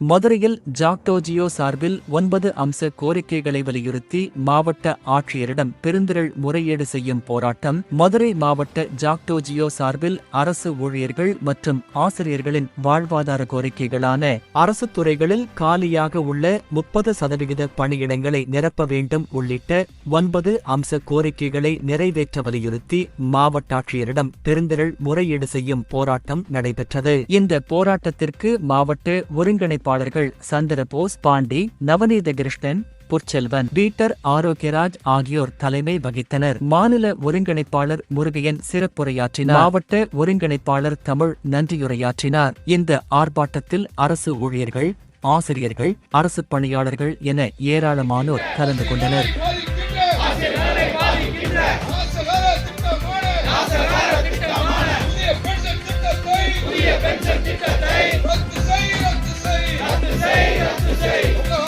மதுரையில் ஜாக்டோஜியோ சார்பில் ஒன்பது அம்ச கோரிக்கைகளை வலியுறுத்தி மாவட்ட ஆட்சியரிடம் பெருந்திரள் முறையீடு செய்யும் போராட்டம். மதுரை மாவட்ட ஜாக்டோஜியோ சார்பில் அரசு ஊழியர்கள் மற்றும் ஆசிரியர்களின் வாழ்வாதார கோரிக்கைகளான அரசு துறைகளில் காலியாக உள்ள முப்பது சதவிகித பணியிடங்களை நிரப்ப வேண்டும் உள்ளிட்ட ஒன்பது அம்ச கோரிக்கைகளை நிறைவேற்ற வலியுறுத்தி மாவட்ட ஆட்சியரிடம் பெருந்திரள் முறையீடு செய்யும் போராட்டம் நடைபெற்றது. இந்த போராட்டத்திற்கு மாவட்ட ஒருங்கிணைப்பாளர்கள் சந்திரபோஸ் பாண்டி நவநீத கிருஷ்ணன் புற்செல்வன் பீட்டர் ஆரோக்கியராஜ் ஆகியோர் தலைமை வகித்தனர். மாநில ஒருங்கிணைப்பாளர் முருகையன் சிறப்புரையாற்றினார். மாவட்ட ஒருங்கிணைப்பாளர் தமிழ் நன்றியுரையாற்றினார். இந்த ஆர்ப்பாட்டத்தில் அரசு ஊழியர்கள் ஆசிரியர்கள் அரசு பணியாளர்கள் என ஏராளமானோர் கலந்து கொண்டனர். to say.